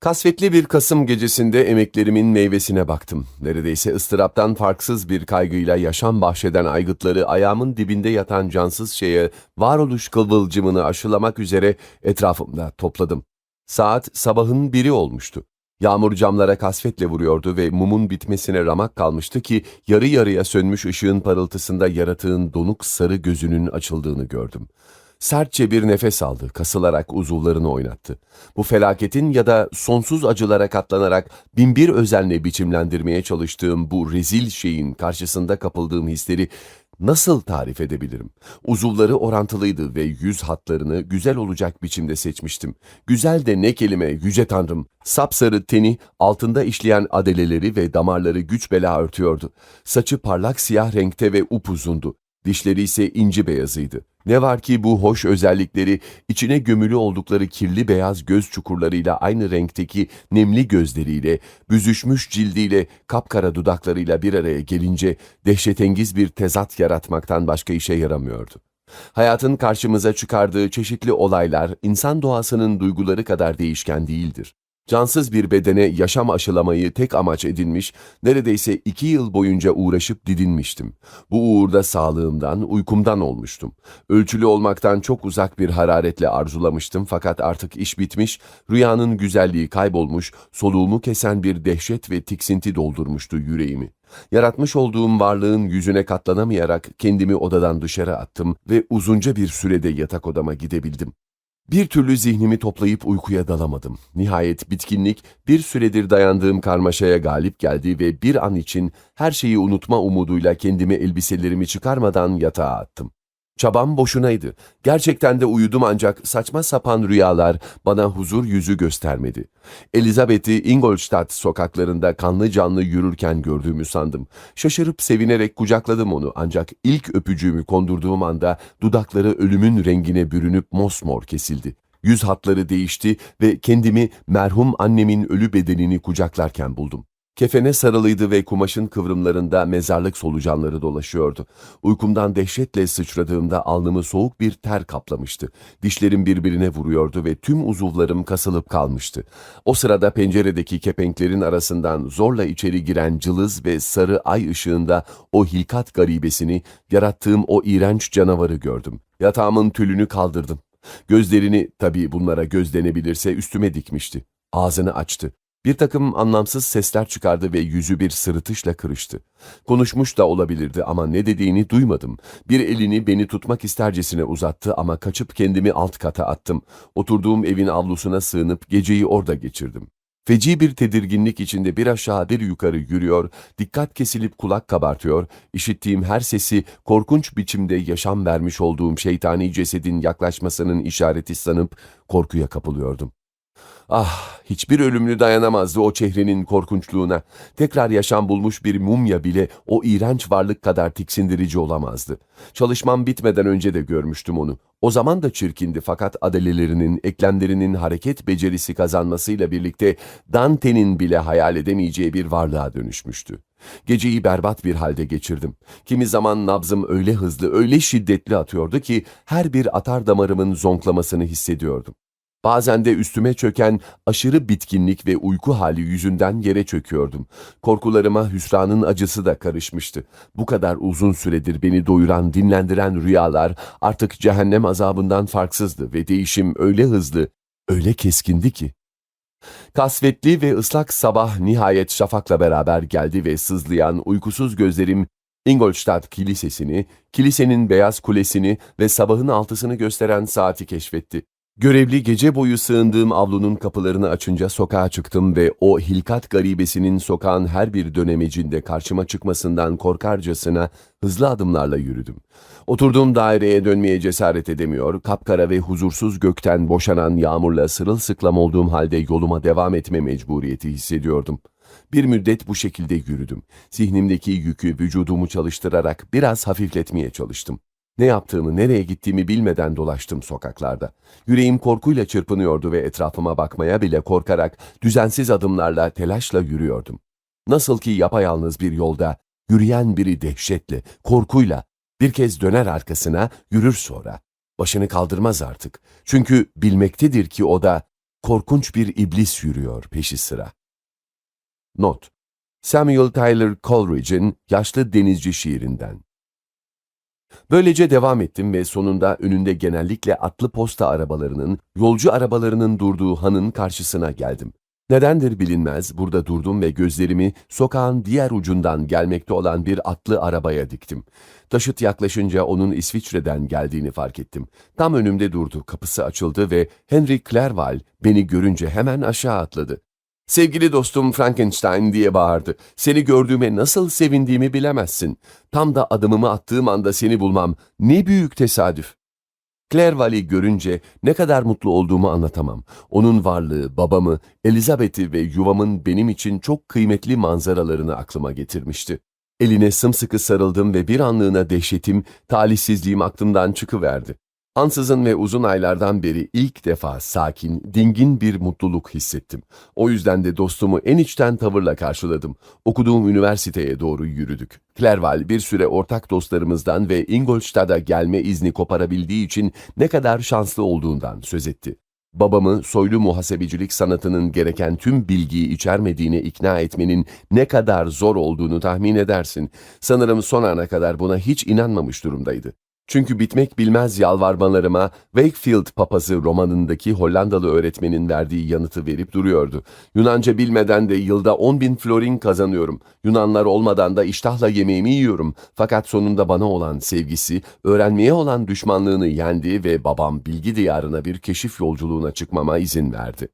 Kasvetli bir Kasım gecesinde emeklerimin meyvesine baktım. Neredeyse ıstıraptan farksız bir kaygıyla yaşam bahşeden aygıtları ayağımın dibinde yatan cansız şeye varoluş kıvılcımını aşılamak üzere etrafımda topladım. Saat sabahın biri olmuştu. Yağmur camlara kasvetle vuruyordu ve mumun bitmesine ramak kalmıştı ki yarı yarıya sönmüş ışığın parıltısında yaratığın donuk sarı gözünün açıldığını gördüm. Sertçe bir nefes aldı, kasılarak uzuvlarını oynattı. Bu felaketin ya da sonsuz acılara katlanarak binbir özenle biçimlendirmeye çalıştığım bu rezil şeyin karşısında kapıldığım hisleri nasıl tarif edebilirim? Uzuvları orantılıydı ve yüz hatlarını güzel olacak biçimde seçmiştim. Güzel de ne kelime yüce tanrım. Sapsarı teni, altında işleyen adeleleri ve damarları güç bela örtüyordu. Saçı parlak siyah renkte ve upuzundu. Dişleri ise inci beyazıydı. Ne var ki bu hoş özellikleri içine gömülü oldukları kirli beyaz göz çukurlarıyla aynı renkteki nemli gözleriyle, büzüşmüş cildiyle, kapkara dudaklarıyla bir araya gelince dehşetengiz bir tezat yaratmaktan başka işe yaramıyordu. Hayatın karşımıza çıkardığı çeşitli olaylar insan doğasının duyguları kadar değişken değildir. Cansız bir bedene yaşam aşılamayı tek amaç edinmiş, neredeyse iki yıl boyunca uğraşıp didinmiştim. Bu uğurda sağlığımdan, uykumdan olmuştum. Ölçülü olmaktan çok uzak bir hararetle arzulamıştım fakat artık iş bitmiş, rüyanın güzelliği kaybolmuş, soluğumu kesen bir dehşet ve tiksinti doldurmuştu yüreğimi. Yaratmış olduğum varlığın yüzüne katlanamayarak kendimi odadan dışarı attım ve uzunca bir sürede yatak odama gidebildim. Bir türlü zihnimi toplayıp uykuya dalamadım. Nihayet bitkinlik bir süredir dayandığım karmaşaya galip geldi ve bir an için her şeyi unutma umuduyla kendimi elbiselerimi çıkarmadan yatağa attım. Çabam boşunaydı. Gerçekten de uyudum ancak saçma sapan rüyalar bana huzur yüzü göstermedi. Elizabeth'i Ingolstadt sokaklarında kanlı canlı yürürken gördüğümü sandım. Şaşırıp sevinerek kucakladım onu ancak ilk öpücüğümü kondurduğum anda dudakları ölümün rengine bürünüp mosmor kesildi. Yüz hatları değişti ve kendimi merhum annemin ölü bedenini kucaklarken buldum. Kefene sarılıydı ve kumaşın kıvrımlarında mezarlık solucanları dolaşıyordu. Uykumdan dehşetle sıçradığımda alnımı soğuk bir ter kaplamıştı. Dişlerim birbirine vuruyordu ve tüm uzuvlarım kasılıp kalmıştı. O sırada penceredeki kepenklerin arasından zorla içeri giren cılız ve sarı ay ışığında o hilkat garibesini, yarattığım o iğrenç canavarı gördüm. Yatağımın tülünü kaldırdım. Gözlerini, tabii bunlara göz denebilirse, üstüme dikmişti. Ağzını açtı. Bir takım anlamsız sesler çıkardı ve yüzü bir sırıtışla kırıştı. Konuşmuş da olabilirdi ama ne dediğini duymadım. Bir elini beni tutmak istercesine uzattı ama kaçıp kendimi alt kata attım. Oturduğum evin avlusuna sığınıp geceyi orada geçirdim. Feci bir tedirginlik içinde bir aşağı bir yukarı yürüyor, dikkat kesilip kulak kabartıyor, işittiğim her sesi korkunç biçimde yaşam vermiş olduğum şeytani cesedin yaklaşmasının işareti sanıp korkuya kapılıyordum. Ah, hiçbir ölümlü dayanamazdı o çehrenin korkunçluğuna. Tekrar yaşam bulmuş bir mumya bile o iğrenç varlık kadar tiksindirici olamazdı. Çalışmam bitmeden önce de görmüştüm onu. O zaman da çirkindi fakat adelelerinin, eklemlerinin hareket becerisi kazanmasıyla birlikte Dante'nin bile hayal edemeyeceği bir varlığa dönüşmüştü. Geceyi berbat bir halde geçirdim. Kimi zaman nabzım öyle hızlı, öyle şiddetli atıyordu ki her bir atar damarımın zonklamasını hissediyordum. Bazen de üstüme çöken aşırı bitkinlik ve uyku hali yüzünden yere çöküyordum. Korkularıma hüsranın acısı da karışmıştı. Bu kadar uzun süredir beni doyuran, dinlendiren rüyalar artık cehennem azabından farksızdı ve değişim öyle hızlı, öyle keskindi ki. Kasvetli ve ıslak sabah nihayet şafakla beraber geldi ve sızlayan uykusuz gözlerim Ingolstadt Kilisesi'ni, kilisenin beyaz kulesini ve sabahın altısını gösteren saati keşfetti. Görevli gece boyu sığındığım avlunun kapılarını açınca sokağa çıktım ve o hilkat garibesinin sokağın her bir dönemecinde karşıma çıkmasından korkarcasına hızlı adımlarla yürüdüm. Oturduğum daireye dönmeye cesaret edemiyor, kapkara ve huzursuz gökten boşanan yağmurla sırılsıklam olduğum halde yoluma devam etme mecburiyeti hissediyordum. Bir müddet bu şekilde yürüdüm. Zihnimdeki yükü vücudumu çalıştırarak biraz hafifletmeye çalıştım. Ne yaptığımı, nereye gittiğimi bilmeden dolaştım sokaklarda. Yüreğim korkuyla çırpınıyordu ve etrafıma bakmaya bile korkarak düzensiz adımlarla, telaşla yürüyordum. Nasıl ki yapayalnız bir yolda yürüyen biri dehşetle, korkuyla bir kez döner arkasına, yürür sonra. Başını kaldırmaz artık. Çünkü bilmektedir ki o da korkunç bir iblis yürüyor peşi sıra. Not Samuel Tyler Coleridge'in Yaşlı Denizci şiirinden. Böylece devam ettim ve sonunda önünde genellikle atlı posta arabalarının, yolcu arabalarının durduğu hanın karşısına geldim. Nedendir bilinmez burada durdum ve gözlerimi sokağın diğer ucundan gelmekte olan bir atlı arabaya diktim. Taşıt yaklaşınca onun İsviçre'den geldiğini fark ettim. Tam önümde durdu, kapısı açıldı ve Henry Clerval beni görünce hemen aşağı atladı. Sevgili dostum Frankenstein diye bağırdı. Seni gördüğüme nasıl sevindiğimi bilemezsin. Tam da adımımı attığım anda seni bulmam ne büyük tesadüf. Clerval'i görünce ne kadar mutlu olduğumu anlatamam. Onun varlığı, babamı, Elizabeth'i ve yuvamın benim için çok kıymetli manzaralarını aklıma getirmişti. Eline sımsıkı sarıldım ve bir anlığına dehşetim, talihsizliğim aklımdan çıkıverdi. Ansızın ve uzun aylardan beri ilk defa sakin, dingin bir mutluluk hissettim. O yüzden de dostumu en içten tavırla karşıladım. Okuduğum üniversiteye doğru yürüdük. Clerval bir süre ortak dostlarımızdan ve Ingolstadt'a gelme izni koparabildiği için ne kadar şanslı olduğundan söz etti. Babamı soylu muhasebecilik sanatının gereken tüm bilgiyi içermediğine ikna etmenin ne kadar zor olduğunu tahmin edersin. Sanırım son ana kadar buna hiç inanmamış durumdaydı. Çünkü bitmek bilmez yalvarmalarıma Wakefield papazı romanındaki Hollandalı öğretmenin verdiği yanıtı verip duruyordu. Yunanca bilmeden de yılda 10 bin florin kazanıyorum. Yunanlar olmadan da iştahla yemeğimi yiyorum. Fakat sonunda bana olan sevgisi, öğrenmeye olan düşmanlığını yendi ve babam bilgi diyarına bir keşif yolculuğuna çıkmama izin verdi.